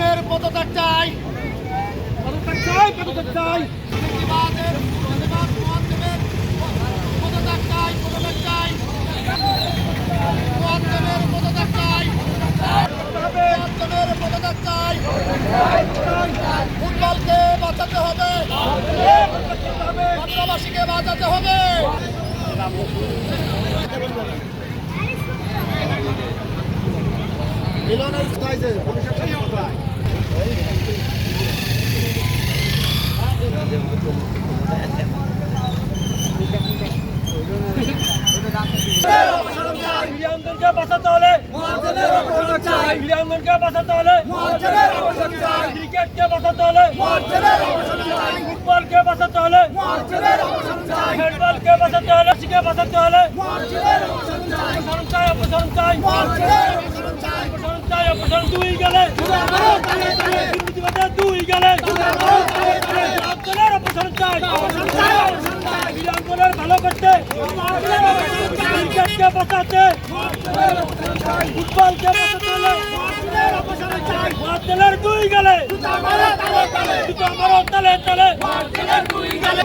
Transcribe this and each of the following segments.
ইসলামের পদত্যাগ চাই। পদত্যাগ চাই পদত্যাগ চাই। পদত্যাগ চাই পদত্যাগ চাই। পদত্যাগ চাই। চাই। ফুটবলকে বাঁচাতে হবে। ছাত্রাবাসীকে বাঁচাতে হবে। মিলনের কোথায় যে ভবিষ্যৎ কোথায় ক্রিকেট কে বসাতে হলে ফুটবল কে বসাতে হলে হ্যান্ডবল কে বসাতে হলে কে বসাতে হলে অপসারণ চাই অপসারণ চাই ভালো করতে ক্রিকেটকে বাঁচাতে ফুটবলকে বাঁচাতে মার্তেলের দুই গেলে দুটো আমার তালে তালে দুই গেলে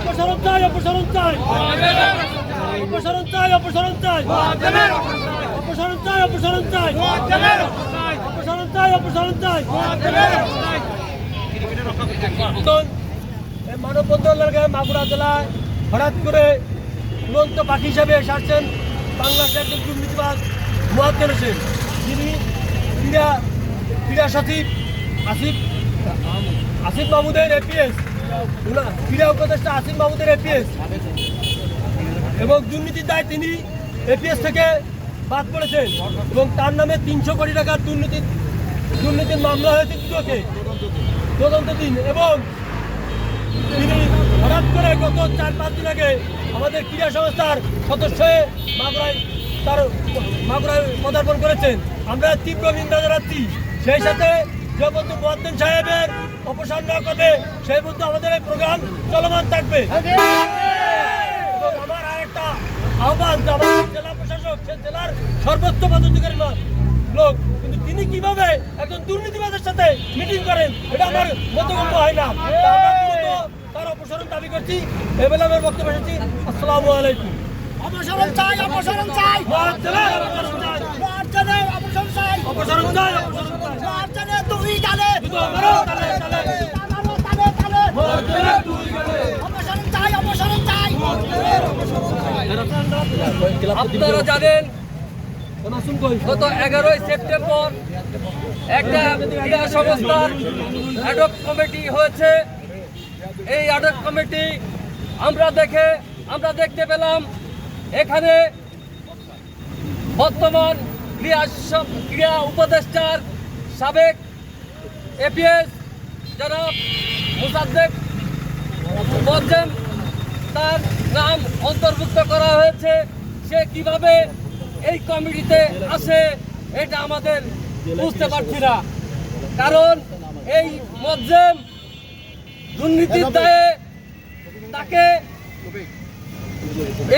অপসারণ চাই অপসারণ চাই অপসারণ চাই অপসারণ চাই অপসারণ চাই অপসারণ চাই মানব বন্ধন মাগুরা জেলায় হঠাৎ করে উড়ন্ত পাখি হিসাবে এসে আসছেন বাংলাদেশের একজন দুর্নীতিবাদ মুয়াদ্দের হোসেন। যিনি ক্রীড়া ক্রীড়া সচিব আসিফ আসিফ মাহমুদের এপিএস ক্রীড়া উপদেষ্টা আসিফ মাহমুদের এপিএস এবং দুর্নীতির দায় তিনি এপিএস থেকে বাদ পড়েছেন। এবং তার নামে তিনশো কোটি টাকার দুর্নীতি দুর্নীতির মামলা হয়েছে তদন্ত দিন। এবং তিনি হঠাৎ করে গত চার পাঁচ দিন আগে আমাদের ক্রীড়া সংস্থার সদস্য হয়ে মাগুরায় তার মাগুরায় পদার্পণ করেছেন। আমরা তীব্র নিন্দা জানাচ্ছি। সেই সাথে যে বন্ধু মোয়াদ্দেন সাহেবের অপসারণ না করবে সেই বন্ধু আমাদের এই প্রোগ্রাম চলমান থাকবে। আমার আরেকটা আহ্বান জেলা প্রশাসক, সে জেলার সর্বোচ্চ পদাধিকারী লোক, কিন্তু তিনি কীভাবে একজন দুর্নীতিবাদের সাথে মিটিং করেন, এটা আমার মতগম্য হয় না। তার অপসারণ দাবি করছি। এবেলা আমার বক্তব্য এসেছি আসসালামু আলাইকুম। অপসারণ চাই অপসারণ চাই। তুমি জানে আপনারা জানেন গত এগারোই সেপ্টেম্বর একটা ক্রীড়া সংস্থার কমিটি হয়েছে। এই অ্যাডক কমিটি আমরা দেখে, আমরা দেখতে পেলাম এখানে বর্তমান ক্রীড়া ক্রীড়া উপদেষ্টার সাবেক এপিএস জনাব মুসাদ্দেক বজ্জেম তার নাম অন্তর্ভুক্ত করা হয়েছে। সে কীভাবে এই কমিটিতে আসে এটা আমাদের বুঝতে পারছি না। কারণ এই মজ্জেম দুর্নীতির দায়ে তাকে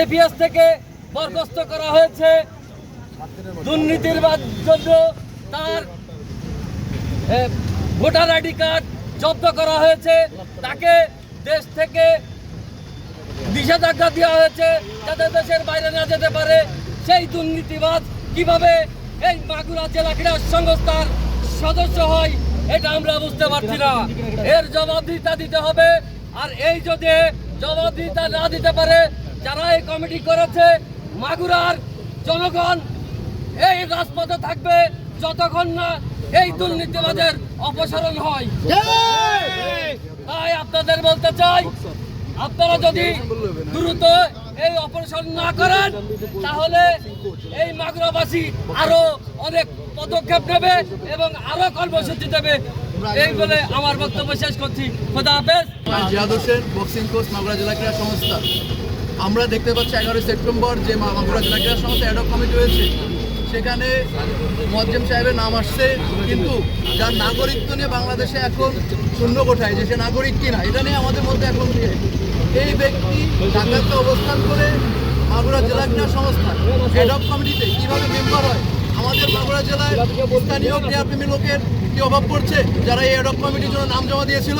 এপিএস থেকে বরখাস্ত করা হয়েছে। দুর্নীতির জন্য তার ভোটার আইডি কার্ড জব্দ করা হয়েছে। তাকে দেশ থেকে নিষেধাজ্ঞা দেওয়া হয়েছে যাতে দেশের বাইরে না যেতে পারে। সেই দুর্নীতিবাদ কীভাবে এই মাগুরা জেলা ক্রীড়া সংস্থার সদস্য হয় এটা আমরা বুঝতে পারছি না। এর জবাবদিহিতা দিতে হবে, আর এই যদি জবাবদিহিতা না দিতে পারে, যারা এই কমিটি করেছে, মাগুরার জনগণ, এই রাজপথে থাকবে যতক্ষণ না এই দুর্নীতিবাদের অপসারণ হয়। তাই আপনাদের বলতে চাই, আপনারা যদি দ্রুত এই অপারেশন না করেন, তাহলে এই মাগুরাবাসী আরও অনেক পদক্ষেপ নেবে এবং আরও কর্মসূচি দেবে। এই বলে আমার বক্তব্য শেষ করছি। খোদা হাফেজ। জিয়াদ হোসেন, বক্সিং কোচ, মাগুরা জেলা ক্রীড়া সংস্থা। আমরা দেখতে পাচ্ছি এগারোই সেপ্টেম্বর যে মাগুরা জেলা ক্রীড়া সংস্থা অ্যাডক কমিটি হয়েছে। সেখানে মজ্জেম সাহেবের নাম আসছে, কিন্তু যার নাগরিকত্ব নিয়ে বাংলাদেশে এখন শূন্য কোঠায়, যে সে নাগরিক কিনা, এটা নিয়ে আমাদের মধ্যে এখন এই ব্যক্তি ঢাকাতে অবস্থান করে মাগুরা জেলা ক্রীড়া সংস্থা অ্যাডক কমিটিতে কীভাবে মেম্বার হয় আমাদের বাঁকুড়া জেলায় স্থানীয় ক্রীড়াপ্রেমী লোকের কি অভাব পড়ছে? যারা এই অ্যাডক কমিটির জন্য নাম জমা দিয়েছিল,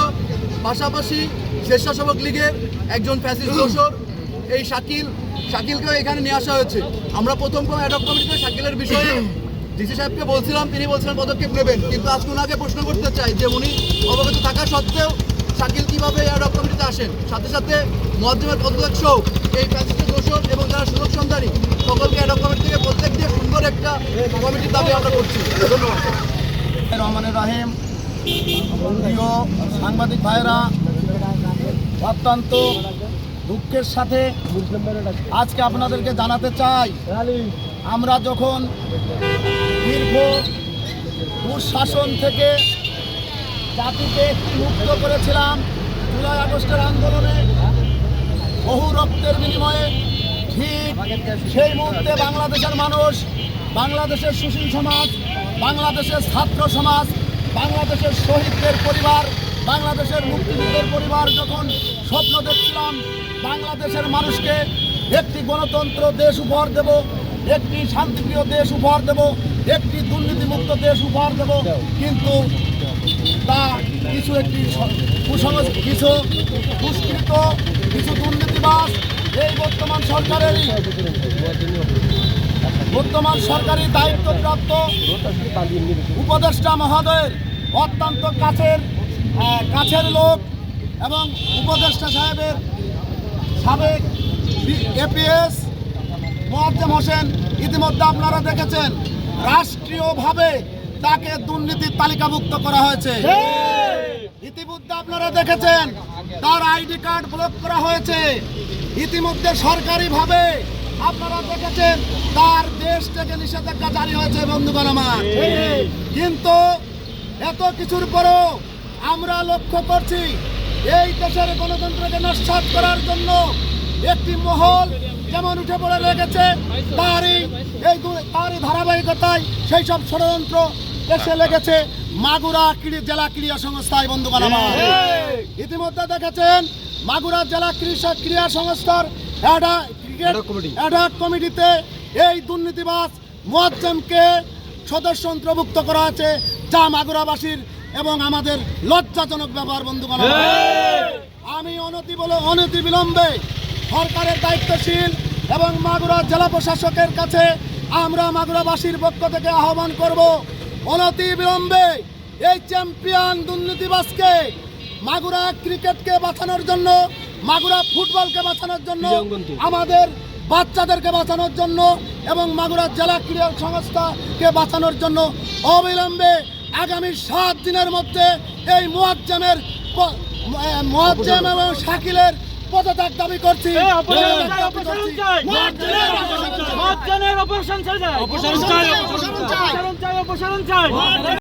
পাশাপাশি স্বেচ্ছাসেবক লীগের একজন ফ্যাসিস্ট দোসর এই শাকিল, শাকিলকেও এখানে নিয়ে আসা হয়েছে। আমরা প্রথম কোনো অ্যাডক কমিটিতে শাকিলের বিষয়ে ডিসি সাহেবকে বলছিলাম, তিনি বলছিলেন পদক্ষেপ নেবেন। কিন্তু আজকে ওনাকে প্রশ্ন করতে চাই যে উনি অবগত থাকা সত্ত্বেও শাকিল কীভাবে অ্যাডক কমিটিতে আসেন? সাথে সাথে মধ্যমের পদত্যাগ সহ এই ফ্যাসিস্টের দোষর এবং যারা সুযোগ সন্ধানী, সকলকে অ্যাডক কমিটি থেকে প্রত্যেক দিয়ে সুন্দর একটা কমিটির দাবি আমরা করছি। ধন্যবাদ। রহমানের রাহিম সাংবাদিক ভাইরা অত্যন্ত দুঃখের সাথে আজকে আপনাদেরকে জানাতে চাই, আমরা যখন দীর্ঘ দুঃশাসন থেকে জাতিকে মুক্ত করেছিলাম জুলাই আগস্টের আন্দোলনে বহু রক্তের বিনিময়ে। ঠিক সেই মুহূর্তে বাংলাদেশের মানুষ, বাংলাদেশের সুশীল সমাজ, বাংলাদেশের ছাত্র সমাজ, বাংলাদেশের শহীদদের পরিবার, বাংলাদেশের মুক্তিযুদ্ধের পরিবার যখন স্বপ্ন দেখছিলাম, বাংলাদেশের মানুষকে একটি গণতন্ত্র দেশ উপহার দেব, একটি শান্তিপ্রিয় দেশ উপহার দেব, একটি দুর্নীতিমুক্ত দেশ উপহার দেব। কিন্তু তা কিছু একটি স- কুসংস্কার কিছু দুষ্কৃত, কিছু দুর্নীতিবাস এই বর্তমান সরকারেরই, বর্তমান সরকারি দায়িত্বপ্রাপ্ত উপদেষ্টা মহোদয়ের অত্যন্ত কাছের কাছের লোক এবং উপদেষ্টা সাহেবের সাবেক এপিএস মোয়াজ্জেম হোসেন ইতিমধ্যে আপনারা দেখেছেন, রাষ্ট্রীয়ভাবে তাকে দুর্নীতির তালিকাভুক্ত করা হয়েছে। ইতিমধ্যে আপনারা দেখেছেন তার আইডি কার্ড ব্লক করা হয়েছে। ইতিমধ্যে সরকারিভাবে আপনারা দেখেছেন তার দেশ থেকে নিষেধাজ্ঞা জারি হয়েছে বন্ধুগণ আমার। কিন্তু এত কিছুর পরও আমরা লক্ষ্য করছি এই দেশের গণতন্ত্রকে নস্বাত করার জন্য একটি মহল যেমন উঠে পড়ে লেগেছে তারই এই তারই ধারাবাহিকতায় সেই সব ষড়যন্ত্র এসে লেগেছে মাগুরা জেলা ক্রীড়া সংস্থায় বন্ধুগণ আমার। ইতিমধ্যে দেখেছেন মাগুরা জেলা ক্রীড়া ক্রীড়া সংস্থার অ্যাডাক কমিটিতে এই দুর্নীতিবাস মোয়াজ্জেমকে সদস্য অন্তর্ভুক্ত করা আছে যা মাগুরাবাসীর এবং আমাদের লজ্জাজনক ব্যবহার বন্ধুগণ। আমি অনতি বলে অনতি বিলম্বে সরকারের দায়িত্বশীল এবং মাগুরা জেলা প্রশাসকের কাছে আমরা মাগুরাবাসীর পক্ষ থেকে আহ্বান করব অনতি বিলম্বে এই চ্যাম্পিয়ন দুর্নীতিবাসকে মাগুরা ক্রিকেটকে বাঁচানোর জন্য মাগুরা ফুটবলকে বাঁচানোর জন্য আমাদের বাচ্চাদেরকে বাঁচানোর জন্য এবং মাগুরা জেলা ক্রীড়া সংস্থাকে বাঁচানোর জন্য অবিলম্বে আগামী সাত দিনের মধ্যে এই মোয়াজ্জেমের মোয়াজ্জেম এবং শাকিলের পদত্যাগ দাবি করছি। চাই অপসারণ চাই।